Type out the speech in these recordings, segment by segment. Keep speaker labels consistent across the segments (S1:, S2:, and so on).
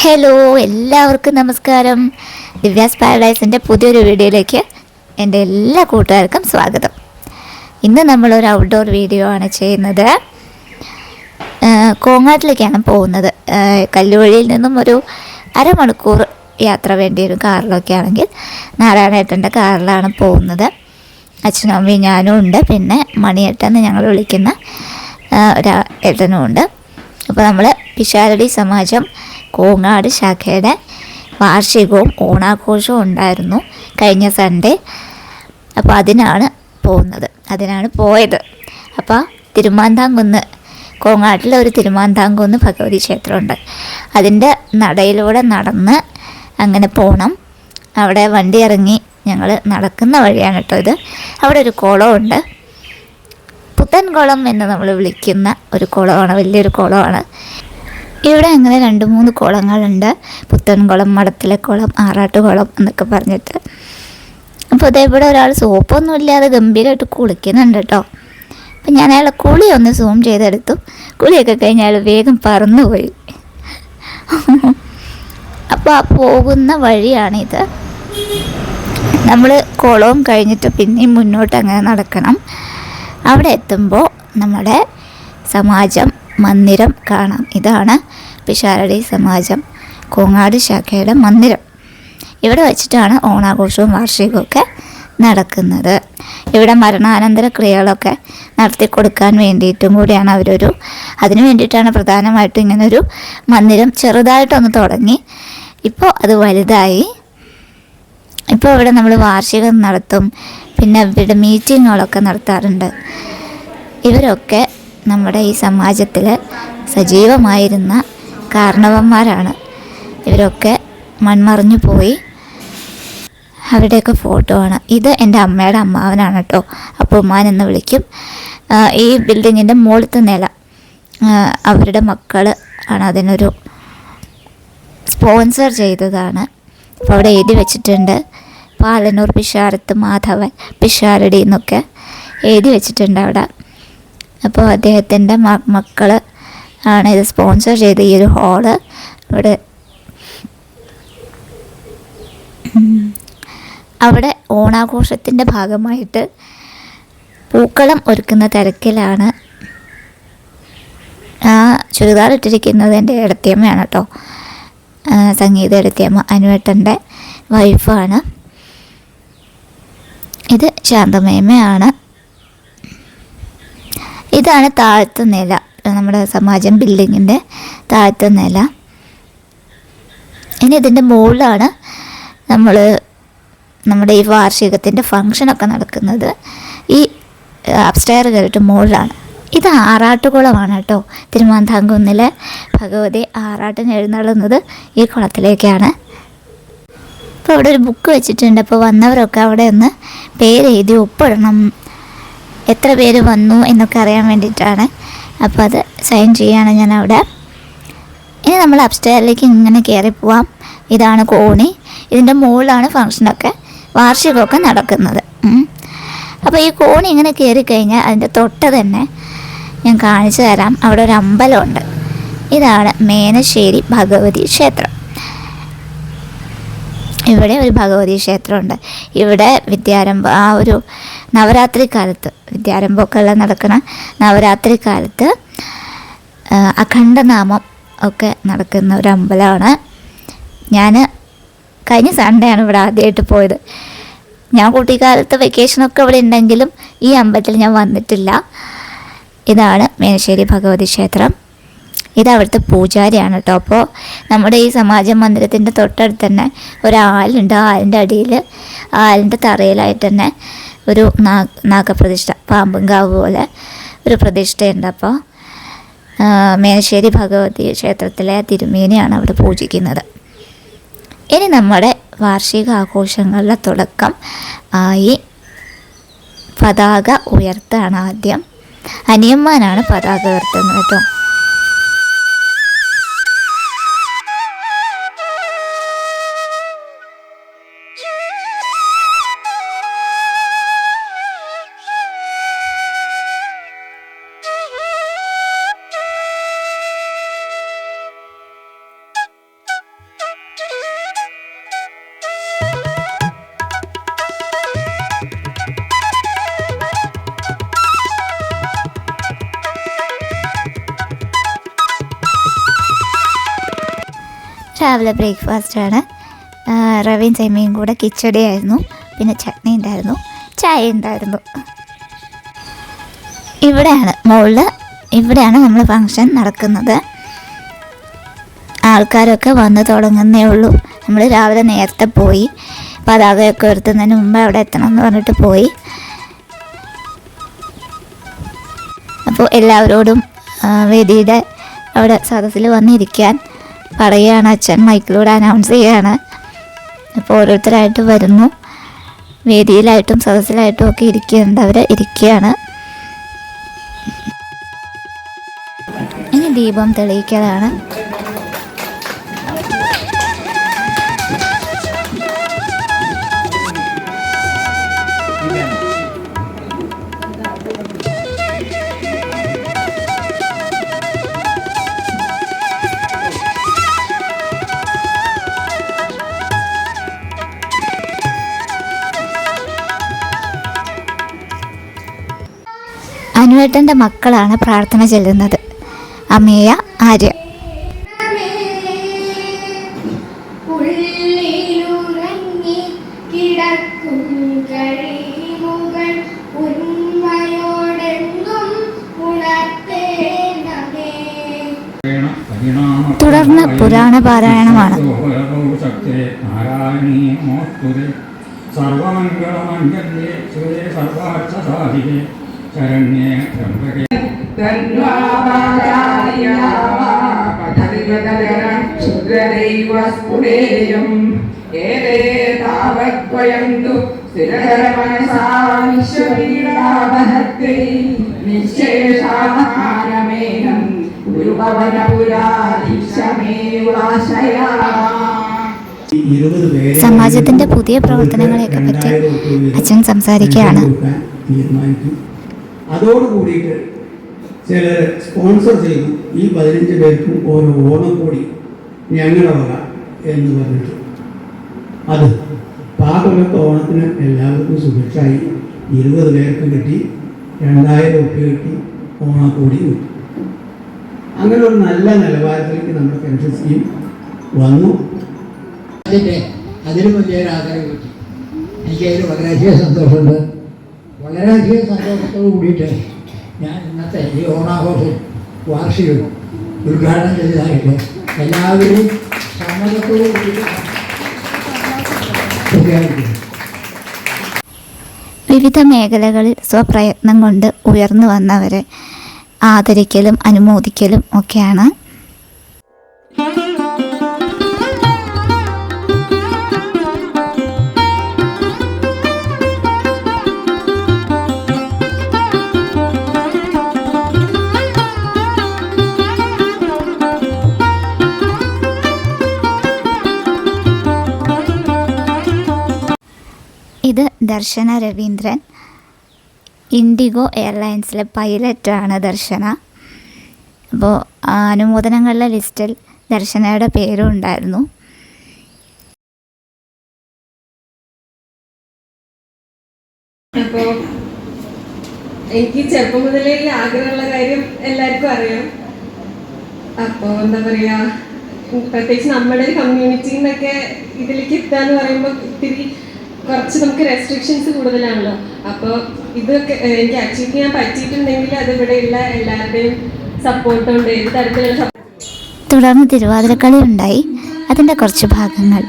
S1: Hello എല്ലാവർക്കും നമസ്കാരം. ദിവ്യാസ് പാരഡൈസിന്റെ പുതിയൊരു വീഡിയോയിലേക്ക് എന്റെ എല്ലാ കൂട്ടുകാർക്കും സ്വാഗതം. ഇന്ന് നമ്മളൊരു ഔട്ട്ഡോർ വീഡിയോ ആണ് ചെയ്യുന്നത്. കോങ്ങാട്ടിലേക്കാണ് പോകുന്നത്. കല്ലുവഴിയിൽ നിന്നും ഒരു അരമണിക്കൂർ യാത്ര വേണ്ടി വരും കാറിലൊക്കെ ആണെങ്കിൽ നാരായണേട്ടന്റെ കാറിലാണ് പോകുന്നത്. അച്ഛനും അമ്മയും ഞാനും ഉണ്ട്. പിന്നെ മണിയേട്ടെന്ന് ഞങ്ങൾ വിളിക്കുന്ന ഒരു ഏട്ടനും ഉണ്ട്. അപ്പോൾ നമ്മൾ പിഷാരടി സമാജം കോങ്ങാട് ശാഖയുടെ വാർഷികവും ഓണാഘോഷവും ഉണ്ടായിരുന്നു കഴിഞ്ഞ സൺഡേ അപ്പോൾ അതിനാണ് പോകുന്നത്. അതിനാണ് പോയത്. അപ്പോൾ തിരുമാന്താംകുന്ന് കോങ്ങാട്ടിലെ ഒരു തിരുമാന്താംകുന്ന് ഭഗവതി ക്ഷേത്രമുണ്ട്. അതിന്റെ നടയിലൂടെ നടന്ന് അങ്ങനെ പോകണം അവിടെ വണ്ടി ഇറങ്ങി ഞങ്ങൾ നടക്കുന്ന വഴിയാണ് കേട്ടോ ഇത്. അവിടെ ഒരു കുളമുണ്ട് പുത്തൻകുളം എന്ന് നമ്മൾ വിളിക്കുന്ന ഒരു കുളമാണ് വലിയൊരു കുളമാണ്. ഇവിടെ അങ്ങനെ രണ്ട് മൂന്ന് കുളങ്ങളുണ്ട്. പുത്തൻകുളം മടത്തിലെ കുളം ആറാട്ടുകുളം എന്നൊക്കെ പറഞ്ഞിട്ട്. അപ്പോൾ അതേ ഇവിടെ ഒരാൾ സോപ്പൊന്നും ഇല്ലാതെ ഗംഭീരമായിട്ട് കുളിക്കുന്നുണ്ട് കേട്ടോ അപ്പം ഞാൻ അയാളെ കുളി ഒന്ന് സൂം ചെയ്തെടുത്തു. കുളിയൊക്കെ കഴിഞ്ഞ് അയാൾ വേഗം പറന്നുപോയി. അപ്പോൾ ആ പോകുന്ന വഴിയാണിത്. നമ്മൾ കുളവും കഴിഞ്ഞിട്ട് പിന്നെയും മുന്നോട്ട് അങ്ങനെ നടക്കണം. അവിടെ എത്തുമ്പോൾ നമ്മുടെ സമാജം മന്ദിരം കാണാം. ഇതാണ് പിഷാരടി സമാജം കോങ്ങാട് ശാഖയുടെ മന്ദിരം. ഇവിടെ വെച്ചിട്ടാണ് ഓണാഘോഷവും വാർഷികവും ഒക്കെ നടക്കുന്നത്. ഇവിടെ മരണാനന്തര ക്രിയകളൊക്കെ നടത്തി കൊടുക്കാൻ വേണ്ടിയിട്ടും കൂടിയാണ് അവരൊരു അതിനു വേണ്ടിയിട്ടാണ് പ്രധാനമായിട്ടും ഇങ്ങനൊരു മന്ദിരം ചെറുതായിട്ടൊന്ന് തുടങ്ങി. ഇപ്പോൾ അത് വലുതായി. ഇപ്പോൾ ഇവിടെ നമ്മൾ വാർഷികം നടത്തും പിന്നെ ഇവിടെ മീറ്റിങ്ങുകളൊക്കെ നടത്താറുണ്ട്. ഇവരൊക്കെ നമ്മുടെ ഈ സമാജത്തിൽ സജീവമായിരുന്ന കാരണവന്മാരാണ്. ഇവരൊക്കെ മൺമറിഞ്ഞു പോയി. അവരുടെയൊക്കെ ഫോട്ടോ ആണ്. ഇത് എന്റെ അമ്മയുടെ അമ്മാവനാണ് കേട്ടോ. അപ്പുമാൻ എന്ന് വിളിക്കും. ഈ ബിൽഡിങ്ങിന്റെ മുകളിലത്തെ നില. അവരുടെ മക്കൾ ആണ് അതിനൊരു സ്പോൺസർ ചെയ്തതാണ്. അപ്പോൾ അവിടെ എഴുതി വെച്ചിട്ടുണ്ട്. പാലനൂർ പിഷാരത്ത് മാധവൻ പിഷാരടി എന്നൊക്കെ എഴുതി വെച്ചിട്ടുണ്ട് അവിടെ. അപ്പോൾ അദ്ദേഹത്തിന്റെ മക്കൾ ആണ് ഇത് സ്പോൺസർ ചെയ്ത ഈ ഒരു ഹാൾ ഇവിടെ അവിടെ ഓണാഘോഷത്തിന്റെ ഭാഗമായിട്ട് പൂക്കളം ഒരുക്കുന്ന തിരക്കിലാണ്. ആ ചുരിദാർ ഇട്ടിരിക്കുന്നത് എന്റെ ഇടത്തിയമ്മയാണ് കേട്ടോ. സംഗീത ഇടത്തിയമ്മ അനുവേട്ടന്റെ വൈഫാണ് ശാന്തമേമയാണ് ഇതാണ് താഴത്തെ നില നമ്മുടെ സമാജം ബിൽഡിങ്ങിന്റെ താഴത്തെ നില. ഇനി ഇതിന്റെ മുകളിലാണ് നമ്മൾ നമ്മുടെ ഈ വാർഷികത്തിന്റെ ഫങ്ഷനൊക്കെ നടക്കുന്നത്. ഈ അപ്സ്റ്റെയർ കയറിയിട്ട് മുകളിലാണ്. ഇത് ആറാട്ടുകുളമാണ് കേട്ടോ. തിരുമാന്താംകുന്നിലെ ഭഗവതി ആറാട്ടിന് എഴുന്നള്ളുന്നത് ഈ കുളത്തിലേക്കാണ്. അപ്പോൾ അവിടെ ഒരു ബുക്ക് വെച്ചിട്ടുണ്ട്. അപ്പോൾ വന്നവരൊക്കെ അവിടെ ഒന്ന് പേര് എഴുതി ഒപ്പിടണം. എത്ര പേര് വന്നു എന്നൊക്കെ അറിയാൻ വേണ്ടിയിട്ടാണ്. അപ്പോൾ അത് സൈൻ ചെയ്യാണ് ഞാൻ അവിടെ ഇനി നമ്മൾ അപ്സ്റ്റേറിലേക്ക് ഇങ്ങനെ കയറി പോവാം. ഇതാണ് കോണി. ഇതിന്റെ മുകളിലാണ് ഫങ്ഷനൊക്കെ വാർഷികമൊക്കെ നടക്കുന്നത്. അപ്പോൾ ഈ കോണി ഇങ്ങനെ കയറി കഴിഞ്ഞാൽ അതിന്റെ തൊട്ട് തന്നെ ഞാൻ കാണിച്ചു തരാം. അവിടെ ഒരു അമ്പലമുണ്ട്. ഇതാണ് മേനശ്ശേരി ഭഗവതി ക്ഷേത്രം. ഇവിടെ ഒരു ഭഗവതി ക്ഷേത്രമുണ്ട്. ഇവിടെ വിദ്യാരംഭ ആ ഒരു നവരാത്രി കാലത്ത് വിദ്യാരംഭമൊക്കെ ഉള്ള നടക്കുന്ന നവരാത്രി കാലത്ത് അഖണ്ഡനാമം ഒക്കെ നടക്കുന്ന ഒരു അമ്പലമാണ്. ഞാൻ കഴിഞ്ഞ സൺഡേ ആണ് ഇവിടെ ആദ്യമായിട്ട് പോയത്. ഞാൻ കുട്ടിക്കാലത്ത് വെക്കേഷനൊക്കെ ഇവിടെ ഉണ്ടെങ്കിലും ഈ അമ്പലത്തിൽ ഞാൻ വന്നിട്ടില്ല. ഇതാണ് മേനശ്ശേരി ഭഗവതി ക്ഷേത്രം. ഇത് അവിടുത്തെ പൂജാരിയാണ് കേട്ടോ അപ്പോൾ നമ്മുടെ ഈ സമാജ മന്ദിരത്തിന്റെ തൊട്ടടുത്ത് തന്നെ ഒരാളുണ്ട് ആ ആലിന്റെ അടിയിൽ ആലിന്റെ തറയിലായിട്ട് തന്നെ ഒരു നാ നാഗപ്രതിഷ്ഠ പാമ്പുംകാവ് പോലെ ഒരു പ്രതിഷ്ഠയുണ്ട്. അപ്പോൾ മേനശ്ശേരി ഭഗവതി ക്ഷേത്രത്തിലെ തിരുമേനിയാണ് അവിടെ പൂജിക്കുന്നത്. ഇനി നമ്മുടെ വാർഷിക ആഘോഷങ്ങളുടെ തുടക്കം ആയി പതാക ഉയർത്താണ് ആദ്യം. അനിയന്മാരാണ് പതാക ഉയർത്തുന്നത് കേട്ടോ രാവിലെ ബ്രേക്ക്ഫാസ്റ്റാണ് റവയും ചെമ്മയും കൂടെ കിച്ചടി ആയിരുന്നു. പിന്നെ ചട്നി ഉണ്ടായിരുന്നു. ചായ ഉണ്ടായിരുന്നു. ഇവിടെയാണ് മുകളിൽ ഇവിടെയാണ് നമ്മൾ ഫങ്ഷൻ നടക്കുന്നത്. ആൾക്കാരൊക്കെ വന്ന് തുടങ്ങുന്നേ ഉള്ളൂ. നമ്മൾ രാവിലെ നേരത്തെ പോയി. പതാകയൊക്കെ ഉയർത്തുന്നതിന് മുമ്പ് അവിടെ എത്തണം എന്ന് പറഞ്ഞിട്ട് പോയി. അപ്പോൾ എല്ലാവരോടും വേദിയുടെ അവിടെ സദസ്സിൽ വന്നിരിക്കാൻ പറയുകയാണ് അച്ഛൻ മൈക്കിലൂടെ അനൗൺസ് ചെയ്യുകയാണ് അപ്പോൾ ഓരോരുത്തരായിട്ട് വരുന്നു. വേദിയിലായിട്ടും സദസ്സിലായിട്ടും ഒക്കെ ഇരിക്കുന്നുണ്ട് അവർ ഇരിക്കുകയാണ്. ഇനി ദീപം തെളിയിക്കലാണ്. അനുവേട്ടന്റെ മക്കളാണ് പ്രാർത്ഥന ചെല്ലുന്നത്. അമേയ ആര്യ. തുടർന്ന് പുരാണ പാരായണമാണ്.
S2: സർവമംഗളമംഗല്യേ. സർവാർത്ഥ സർവാർത്ഥസാധികേ. ശരണ്യേ ത്രംബകേ
S3: ക്ഷുദ്രദൈവസ്ഫുടേയം ഏതേ താവത്വയന്തു സ്ഥിരതരമനസാ വിശ്വപീഡാവഹത്തൈ നിശേഷാഹാരമേനം ഗുരുഭവനപുരാധീശമേവാശയാ.
S4: ഇരുപത് പേരെ
S1: സമാജത്തിന്റെ പുതിയ പ്രവർത്തനങ്ങളെയൊക്കെ പറ്റി അച്ഛൻ സംസാരിക്കുകയാണ്.
S4: കൊടുക്കാൻ അതോടുകൂടിയിട്ട് ചിലർ സ്പോൺസർ ചെയ്തു ഈ പതിനഞ്ച് പേർക്കും ഓരോ ഓണം കൂടി ഞങ്ങളുടെ വക എന്ന് പറഞ്ഞിട്ട്. അത് പാകമൊക്കെ ഓണത്തിന് എല്ലാവർക്കും സുഭിക്ഷായി ഇരുപത് പേർക്ക് കിട്ടി രണ്ടായിരം ഉറുപ്പ്യ കിട്ടി ഓണക്കൂടി കിട്ടി. അങ്ങനെ ഒരു നല്ല നിലവാരത്തിലേക്ക് നമ്മുടെ പെൻഷൻ സ്കീം വന്നു.
S5: അതിന്റെ അതിലും വലിയൊരു ആദരവ് കിട്ടി. എനിക്കതിൽ വളരെയധികം സന്തോഷമുണ്ട്. വളരെയധികം സന്തോഷത്തോട് കൂടിയിട്ട് ഞാൻ ഇന്നത്തെ ഈ ഓണാഘോഷം വാർഷികം ഉദ്ഘാടനം ചെയ്തതായിട്ട് എല്ലാവരും സമ്മതത്തോടു കൂടി പ്രഖ്യാപിക്കുന്നു.
S1: വിവിധ മേഖലകളിൽ സ്വപ്രയത്നം കൊണ്ട് ഉയർന്നു വന്നവരെ ആദരിക്കലും അനുമോദിക്കലും ഒക്കെയാണ് ദർശന രവീന്ദ്രൻ ഇൻഡിഗോ എയർലൈൻസിലെ പൈലറ്റാണ് ദർശന. അപ്പോൾ അനുമോദനങ്ങളുടെ ലിസ്റ്റിൽ ദർശനയുടെ പേരും ഉണ്ടായിരുന്നു.
S6: അപ്പോൾ എനിക്ക് ചെറുപ്പം മുതലേ ആഗ്രഹമുള്ള കാര്യം എല്ലാവർക്കും അറിയാം. അപ്പോൾ എന്താ പറയുക പ്രത്യേകിച്ച് നമ്മുടെ ഒരു കമ്മ്യൂണിറ്റിന്നൊക്കെ ഇതിലേക്ക് എത്തുക എന്ന് പറയുമ്പോൾ ഇത്തിരി കുറച്ച് നമുക്ക് റെസ്ട്രിക്ഷൻസ് കൂടുതലാണല്ലോ. അപ്പോൾ ഇതൊക്കെ എനിക്ക് അച്ചീവ് ചെയ്യാൻ പറ്റിയിട്ടുണ്ടെങ്കിൽ അത് ഇവിടെയുള്ള എല്ലാവരുടെയും സപ്പോർട്ടുണ്ട് ഏത് തരത്തിലുള്ള
S1: തുടർന്ന് തിരുവാതിരക്കളി ഉണ്ടായി. അതിന്റെ കുറച്ച് ഭാഗങ്ങൾ.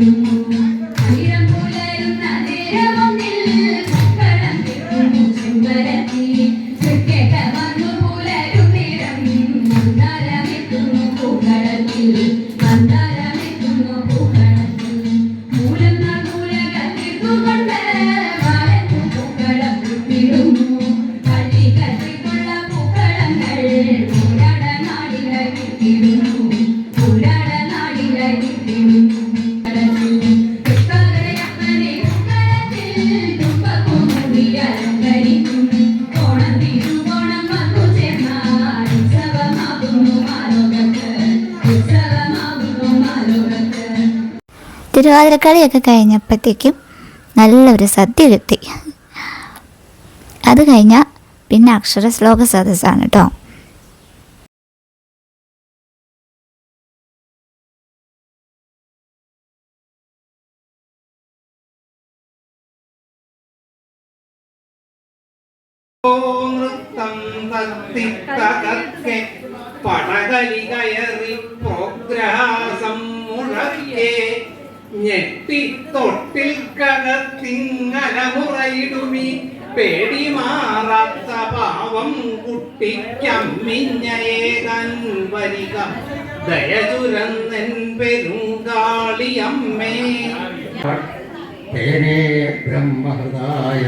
S7: Ele
S1: തിരുവാതിരക്കളിയൊക്കെ കഴിഞ്ഞപ്പോഴത്തേക്കും നല്ലൊരു സദ്യ കിട്ടി. അത് കഴിഞ്ഞാൽ പിന്നെ അക്ഷര ശ്ലോക സദസ്സാണ് കേട്ടോ
S8: പടകലി കയറി പ്രോഗ്രഹാസം മുഴക്കേ ഞെട്ടിത്തൊട്ടിൽക്കകത്തിങ്ങന മുറയിടുമീ പേടി മാറാത്ത പാവം കുട്ടിക്കമ്മിഞ്ഞേതൻവരിക ദയചുരന്നൻ പെരുങ്കാളിയമ്മേ.
S5: ബ്രഹ്മഹൃദായ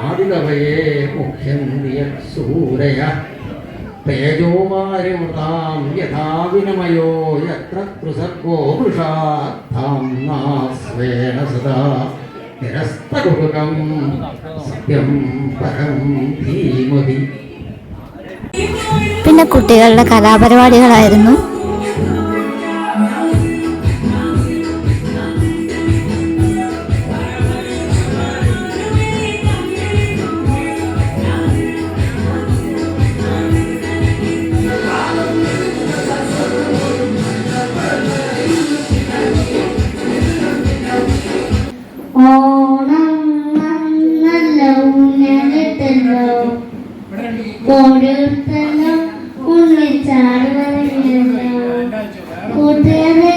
S5: ആദികവയെ മുഖ്യം സൂരയ. തേജോവാരിമൃതാം യഥാവിനമയോ യത്ര കൃസർഗോ വൃഷാദ്ധാംനാസ്വേന സദാ നിരസ്തകുടുകം സത്യം പരം ധീമതി.
S1: പിന്നെ കുട്ടികളുടെ കലാപരിപാടികളായിരുന്നു.
S7: സ്കൂളിൽ വെച്ചാണ് കൂട്ടുകാരെ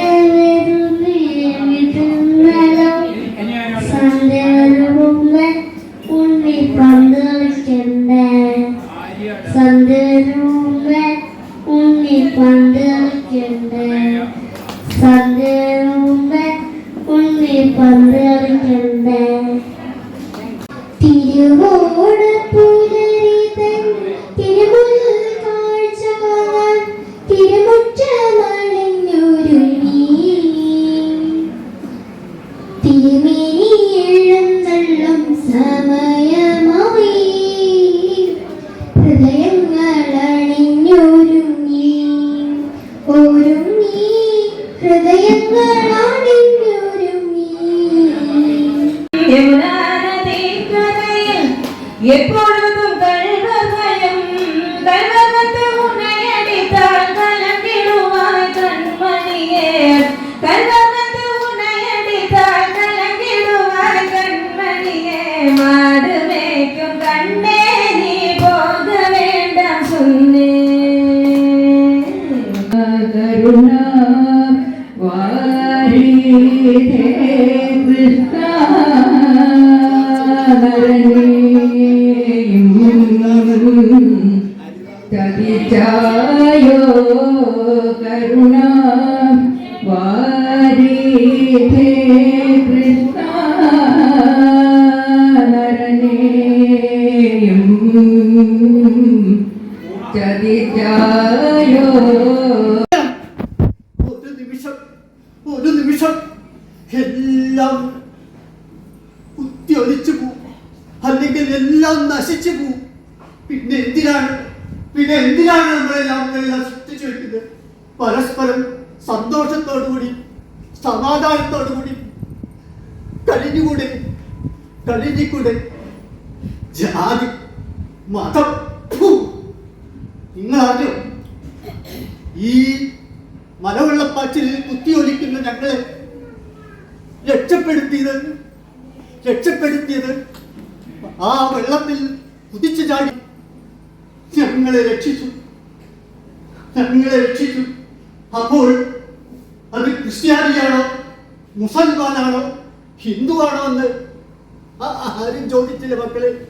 S3: जायो करुणा वारिधे कृष्णा नरनेयम् चरि जायो
S9: ഒരു നിമിഷം ഒരു നിമിഷം. എല്ലാം ഉദ്യോഗിച്ചു പോവും. അല്ലെങ്കിൽ എല്ലാം നശിച്ചു പോവും. പിന്നെ എന്തിനാണ് പിന്നെ എന്തിനാണ് നമ്മളെല്ലാം നമ്മളെല്ലാം സൃഷ്ടിച്ചു വെക്കുന്നത്? പരസ്പരം സന്തോഷത്തോടുകൂടി സമാധാനത്തോടുകൂടി കഴിഞ്ഞുകൂടെ കഴിഞ്ഞിക്കൂടെ ജാതി
S10: മതം. നിങ്ങൾ അറിഞ്ഞോ ഈ മലവെള്ളപ്പാച്ചിലിൽ കുത്തിയൊലിക്കുന്ന ഞങ്ങളെ രക്ഷപ്പെടുത്തിയത് രക്ഷപ്പെടുത്തിയത് ആ വെള്ളത്തിൽ കുതിച്ചു ചാടി ഞങ്ങളെ രക്ഷിച്ചു. ഞങ്ങളെ രക്ഷിച്ചു. അപ്പോൾ അത് ക്രിസ്ത്യാനിയാണോ? മുസൽമാനാണോ? ഹിന്ദുവാണോ എന്ന് ആ- ആരും ചോദിച്ചില്ല മക്കളെ.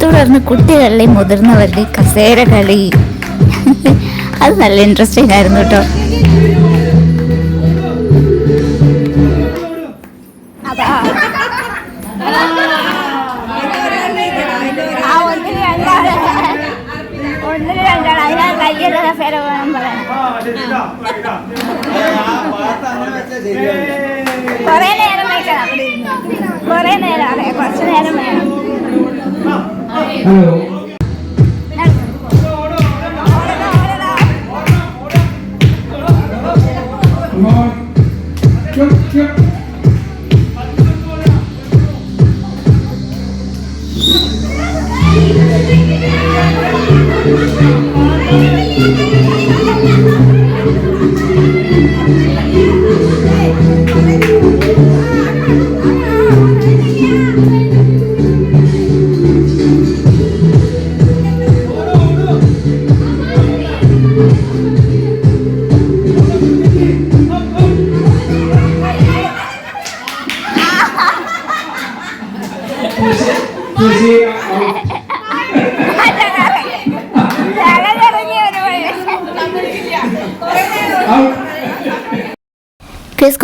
S1: തുടർന്ന് കുട്ടികളിലെ മുതിർന്നവരുടെ കസേര കളി അത് നല്ല ഇൻട്രസ്റ്റിംഗ് ആയിരുന്നു കേട്ടോ.
S5: ഹലോ
S2: Come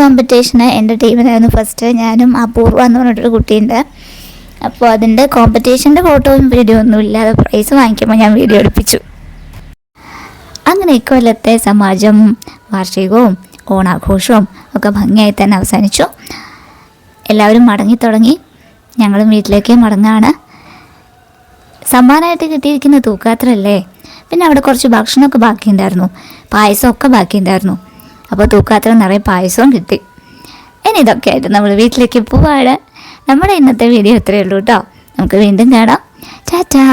S1: കോമ്പറ്റീഷന് എന്റെ ടീമിനായിരുന്നു ഫസ്റ്റ് ഞാനും അപൂർവ എന്ന് പറഞ്ഞിട്ടൊരു കുട്ടിയുണ്ട്. അപ്പോൾ അതിന്റെ കോമ്പറ്റീഷന്റെ ഫോട്ടോയും വീഡിയോ ഒന്നും ഇല്ലാതെ പ്രൈസ് വാങ്ങിക്കുമ്പോൾ ഞാൻ വീഡിയോ എടുപ്പിച്ചു. അങ്ങനെ ഇക്കൊല്ലത്തെ സമാജം വാർഷികവും ഓണാഘോഷവും ഒക്കെ ഭംഗിയായി തന്നെ അവസാനിച്ചു. എല്ലാവരും മടങ്ങി തുടങ്ങി. ഞങ്ങളും വീട്ടിലേക്ക് മടങ്ങാണ്. സമ്മാനമായിട്ട് കിട്ടിയിരിക്കുന്ന തൂക്കാത്രല്ലേ പിന്നെ അവിടെ കുറച്ച് ഭക്ഷണമൊക്കെ ബാക്കിയുണ്ടായിരുന്നു. പായസമൊക്കെ ബാക്കിയുണ്ടായിരുന്നു. അപ്പോൾ തൂക്കാത്രം നിറയെ പായസവും കിട്ടി. ഇനി ഇതൊക്കെ ആയിട്ട് നമ്മൾ വീട്ടിലേക്ക് പോവാണ്. നമ്മുടെ ഇന്നത്തെ വീഡിയോ ഇത്രയേ ഉള്ളൂ കേട്ടോ നമുക്ക് വീണ്ടും കാണാം. ടാറ്റാ